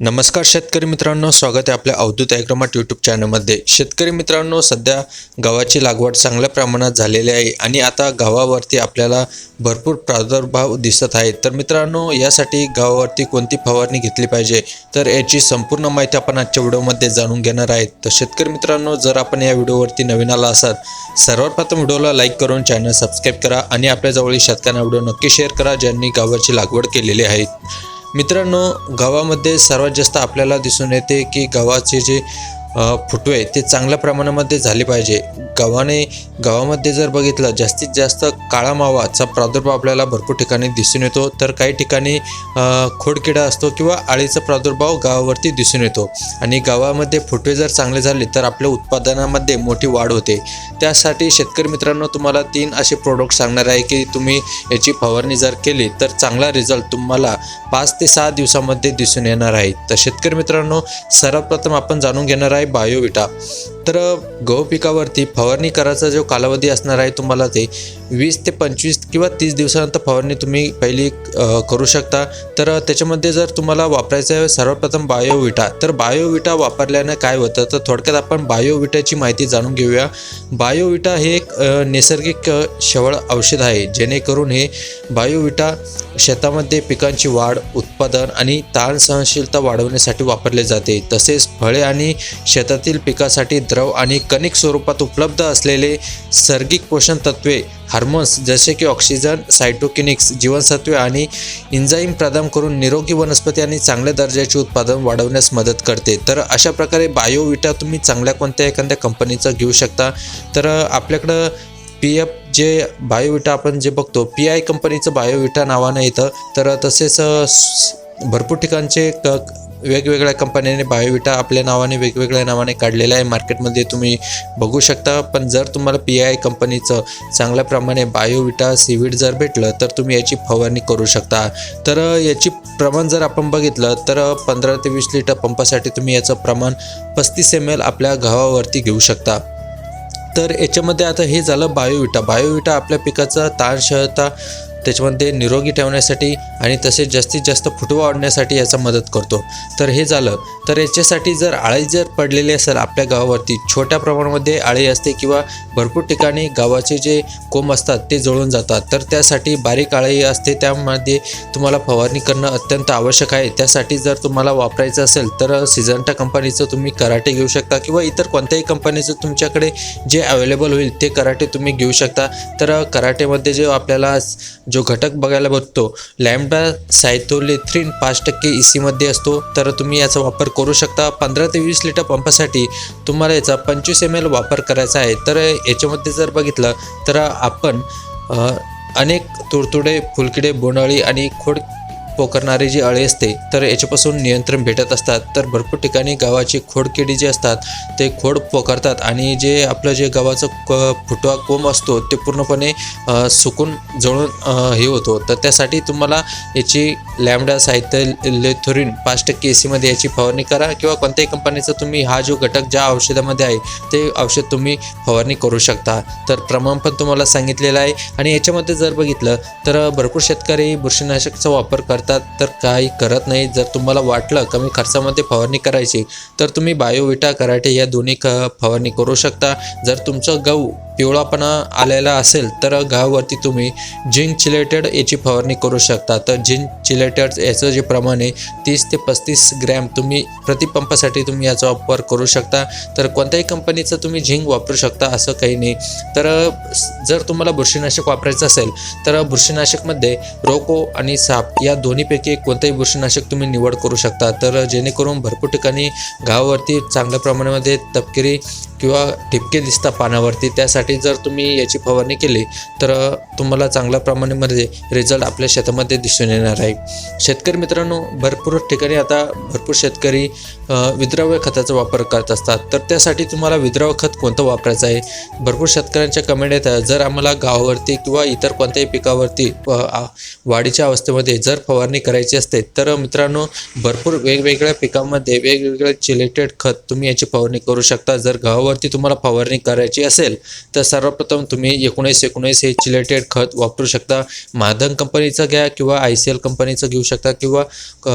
नमस्कार शेतकरी मित्रांनो स्वागत आहे आपल्या अवधूत ॲग्रोमाट यूट्यूब चॅनलमध्ये शेतकरी मित्रांनो सध्या गव्हाची लागवड चांगल्या प्रमाणात झालेली आहे आणि आता गव्हावरती आपल्याला भरपूर प्रादुर्भाव दिसत आहे तर मित्रांनो यासाठी गव्हावरती कोणती फवारणी घेतली पाहिजे? तर याची संपूर्ण माहिती आपण आजच्या व्हिडिओमध्ये जाणून घेणार आहेत. तर शेतकरी मित्रांनो जर आपण या व्हिडिओवरती नवीन आला असाल सर्वात प्रथम व्हिडिओला लाईक करून चॅनल सबस्क्राईब करा आणि आपल्याजवळील शेतकऱ्यांना व्हिडिओ नक्की शेअर करा ज्यांनी गव्हाची लागवड केलेली आहे. मित्रांनो गावामध्ये सर्वात जास्त आपल्याला दिसून येते की गव्हाचे जे फुटवे ते चांगल्या प्रमाणामध्ये झाले पाहिजे. गव्हाने गावामध्ये जर बघितलं जास्तीत जास्त काळा मावाचा प्रादुर्भाव आपल्याला भरपूर ठिकाणी दिसून येतो. तर काही ठिकाणी खोडकिडा असतो किंवा आळीचा प्रादुर्भाव गावावरती दिसून येतो. आणि गावामध्ये फुटवे जर चांगले झाले तर आपल्या उत्पादनामध्ये मोठी वाढ होते. त्यासाठी शेतकरी मित्रांनो तुम्हाला तीन असे प्रोडक्ट सांगणार आहे की तुम्ही याची फवारणी जर केली तर चांगला रिझल्ट तुम्हाला पाच ते सहा दिवसामध्ये दिसून येणार आहे. तर शेतकरी मित्रांनो सर्वप्रथम आपण जाणून घेणार आहे बायोविटा तर गहू पिकावरती फवारणी करायचा जो कालावधी असणार आहे तुम्हाला ते वीस ते पंचवीस किंवा तीस दिवसानंतर फवारणी तुम्ही पहिली करू शकता. तर त्याच्यामध्ये जर तुम्हाला वापरायचं आहे सर्वप्रथम बायोविटा. तर बायोविटा वापरल्यानं काय होतं? तर थोडक्यात आपण बायोविटाची माहिती जाणून घेऊया. बायोविटा हे एक नैसर्गिक अ, शेवळ औषध आहे. जेणेकरून हे बायोविटा शेतामध्ये पिकांची वाढ उत्पादन आणि ताण सहनशीलता वाढवण्यासाठी वापरले जाते. तसेच फळे आणि शेतातील पिकासाठी द्रव आणि कणिक स्वरूपात उपलब्ध असलेले सर्गिक पोषण तत्वे हार्मोन्स जसे की ऑक्सिजन सायटोकिनिक्स जीवनसत्वे आणि इन्झाईम प्रदान करून निरोगी वनस्पती आणि चांगल्या दर्जाचे उत्पादन वाढवण्यास मदत करते. तर अशा प्रकारे बायोविटा तुम्ही चांगल्या कोणत्या एखाद्या कंपनीचं घेऊ शकता. तर आपल्याकडं पी एफ जे बायोविटा आपण जे बघतो पी आय कंपनीचं बायोविटा नावानं येतं तर तसेच भरपूर ठिकाणचे क वेगवेगळ्या कंपन्यांनी बायोविटा आपल्या नावाने वेगवेगळ्या नावाने काढलेलं आहे. मार्केटमध्ये तुम्ही बघू शकता. पण जर तुम्हाला पी आय कंपनीचं चांगल्या प्रमाणे बायोविटा सीविड जर भेटलं तर तुम्ही याची फवारणी करू शकता. तर याची प्रमाण जर आपण बघितलं तर पंधरा ते वीस लिटर पंपासाठी तुम्ही याचं प्रमाण पस्तीस एम एल आपल्या गव्हावरती घेऊ शकता. तर याच्यामध्ये आता हे झालं बायोविटा. बायोविटा आपल्या पिकाचा ताणशहता त्याच्यामध्ये निरोगी ठेवण्यासाठी आणि तसेच जास्तीत जास्त फुटवा वाढण्यासाठी याचा मदत करतो. तर हे झालं. तर याच्यासाठी जर आळी जर पडलेली असेल आपल्या गावावरती छोट्या प्रमाणामध्ये आळी असते किंवा भरपूर ठिकाणी गावाचे जे कोंब असतात ते जळून जातात. तर त्यासाठी बारीक आळी असते त्यामध्ये तुम्हाला फवारणी करणं अत्यंत आवश्यक आहे. त्यासाठी जर तुम्हाला वापरायचं असेल तर सिजंटा कंपनीचं तुम्ही कराटे घेऊ शकता किंवा इतर कोणत्याही कंपनीचं तुमच्याकडे जे अवेलेबल होईल ते कराटे तुम्ही घेऊ शकता. तर कराटेमध्ये जे आपल्याला जो जो घटक बघायला बघतो लॅम्डा सायथोलेथ्रीन पाच टक्के ई सीमध्ये असतो तर तुम्ही याचा वापर करू शकता. पंधरा ते वीस लिटर पंपासाठी तुम्हाला याचा पंचवीस एम एल वापर करायचा आहे. तर याच्यामध्ये जर बघितलं तर आपण अनेक तुडतुडे फुलकिडे बोंडाळी आणि खोड पोखरणारी जी अळी असते तर याच्यापासून नियंत्रण भेटत असतात. तर भरपूर ठिकाणी गव्हाची खोडकिडी जे असतात ते खोड पोखरतात आणि जे आपलं जे गव्हाचं क फुटवा कोंब असतो ते पूर्णपणे सुकून जळून हे होतो. तर त्यासाठी तुम्हाला याची लॅमडा साहित्य लेथोरिन पाच टक्के ए सीमध्ये याची फवारणी करा किंवा कोणत्याही कंपनीचा तुम्ही हा जो घटक ज्या औषधामध्ये आहे ते औषध तुम्ही फवारणी करू शकता. तर प्रमाण पण तुम्हाला सांगितलेलं आहे. आणि याच्यामध्ये जर बघितलं तर भरपूर शेतकरी बुरशीनाशकचा वापर करतात. तर काही करत नाही. जर तुम्हाला वाटलं कमी खर्चामध्ये फवारणी करायची तर तुम्ही बायोविटा कराटे या दोन्ही क फवारणी करू शकता. जर तुमचं गहू पिवळापणा आलेला असेल तर गव्हावरती तुम्ही जिंक चिलेटेड याची फवारणी करू शकता. तर जिंक चिलेटेड याचं जे प्रमाण आहे तीस ते पस्तीस ग्रॅम तुम्ही प्रतिपंपासाठी तुम्ही याचा वापर करू शकता. तर कोणत्याही कंपनीचं तुम्ही झिंक वापरू शकता असं काही नाही. तर जर तुम्हाला बुरशीनाशक वापरायचं असेल तर बुरशीनाशकमध्ये रोको आणि साप या दोन्हीपैकी कोणतंही बुरशीनाशक तुम्ही निवड करू शकता. तर जेणेकरून भरपूर ठिकाणी गावावरती चांगल्या प्रमाणामध्ये तपकिरी किंवा ठिपके दिसतात पानावरती त्यासाठी जर तुम्ही याची फवारणी केली तर तुम्हाला चांगल्या प्रमाणामध्ये रिझल्ट आपल्या शेतामध्ये दिसून येणार आहे. शेतकरी मित्रांनो भरपूर ठिकाणी आता भरपूर शेतकरी विद्राव्य खताचा वापर करत असतात. तर त्यासाठी तुम्हाला विद्राव्य खत कोणतं वापरायचं आहे? भरपूर शेतकऱ्यांच्या कमेंट येतात जर आम्हाला गावावरती किंवा इतर कोणत्याही पिकावरती वाढीच्या अवस्थेमध्ये जर फवारणी करायची असते तर मित्रांनो भरपूर वेगवेगळ्या पिकांमध्ये वेगवेगळ्या चिलेटेड खत तुम्ही याची फवारणी करू शकता. जर पिकावरती तुम्हाला फवारणी करायची असेल तर सर्वप्रथम तुम्ही एकोणीस एकोणीस हे चिलेटेड खत वापरू शकता. माधन कंपनीचं घ्या किंवा आय सी एल कंपनीचं घेऊ शकता किंवा क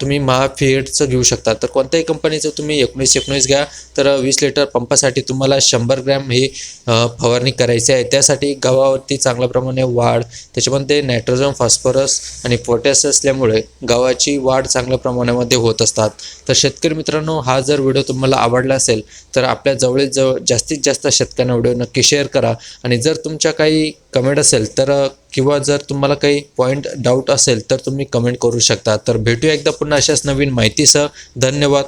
तुम्ही महाफिएटचं घेऊ शकता. तर कोणत्याही कंपनीचं तुम्ही एकोणीस एकोणीस घ्या तर वीस लिटर पंपासाठी तुम्हाला शंभर ग्रॅम ही फवारणी करायची आहे. त्यासाठी गव्हावरती चांगल्या प्रमाणे वाढ त्याच्यामध्ये नायट्रोजन फॉस्फरस आणि पोटॅश असल्यामुळे गव्हाची वाढ चांगल्या प्रमाणामध्ये होत असतात. तर शेतकरी मित्रांनो हा जर व्हिडिओ तुम्हाला आवडला असेल तर आपल्या जवळील जवळ जास्तीत जास्त शेतकऱ्यांना व्हिडिओ नक्की शेअर करा. आणि जर तुमच्या काही कमेंट असेल तर किंवा जर तुम्हाला काही पॉईंट डाऊट असेल तर तुम्ही कमेंट करू शकता. तर भेटूया एकदा पुन्हा अशाच नवीन माहितीसह. धन्यवाद.